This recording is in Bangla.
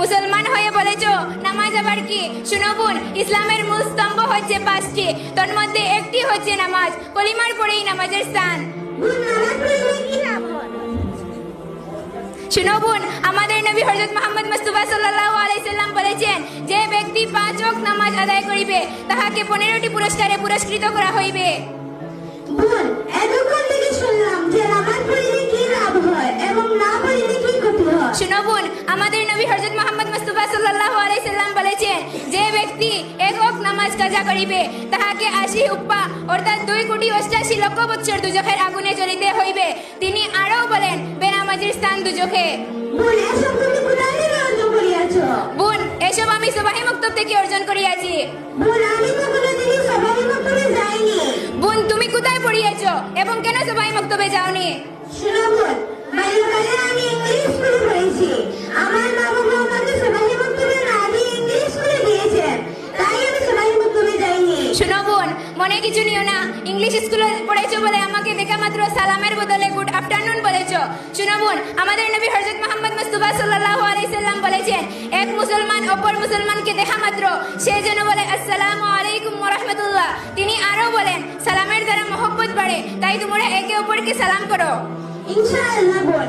মুসলমান হয়ে বলেছ? নামাজ আবার কি? শুনো বোন ইসলামের মূল স্তম্ভ হচ্ছে পাঁচটি। তোর মধ্যে একটি হচ্ছে নামাজ। কলিমার পরেই নামাজের স্থান। শুনো বোন আমাদের নবী হযরত মুহাম্মদ মুস্তাফা সাল্লাল্লাহু আলাইহি সাল্লাম বলেছেন যে ব্যক্তি পাঁচ ওয়াক্ত নামাজ আদায় করিবে তাহাকে পনেরোটি পুরস্কারে পুরস্কৃত করা হইবে। নবী হযরত মুহাম্মদ মুস্তাফা সাল্লাল্লাহু আলাইহি সাল্লাম বলেছেন যে ব্যক্তি এক ওয়াক্ত নামাজ কাজা করিবে তাহাকে আশি উপ্পা অর্থাৎ দুই কোটি অষ্টাশি লক্ষ বৎসর দুজখের আগুনে জ্বলিতে হইবে। তিনি আরও বলেন বেনামাজির স্থান দুজখে। বোন এসব তুমি কোথায় থেকে অর্জন করিয়াছ? বোন এসব আমি সবাই মুক্তব থেকে অর্জন করিয়াছি। বোন আমি তো কোনোদিনই সবাই মতবে যাইনি। বোন তুমি কোথায় পড়িয়েছ এবং কেন সবাই মক্তবে যাওনি? শোনো বোন মনে কিছু নিও না। ইংলিশ স্কুলে পড়েছো বলে আমাকে দেখা মাত্র সালামের বদলে গুড আফটারনুন বলেছ। শুনো আমাদের নবী হযরত মুহাম্মদ মুস্তাফা আলাইহি সাল্লাম বলেছেন, এক মুসলমান অপর মুসলমানকে দেখা মাত্র, সে যেন বলে, আসসালামু আলাইকুম রাহমাতুল্লাহ। তিনি আরও বলেন, সালামের দ্বারা মহব্বত বাড়ে, তাই তোমরা একে অপরকে সালাম করো। ইনশাআল্লাহ বোন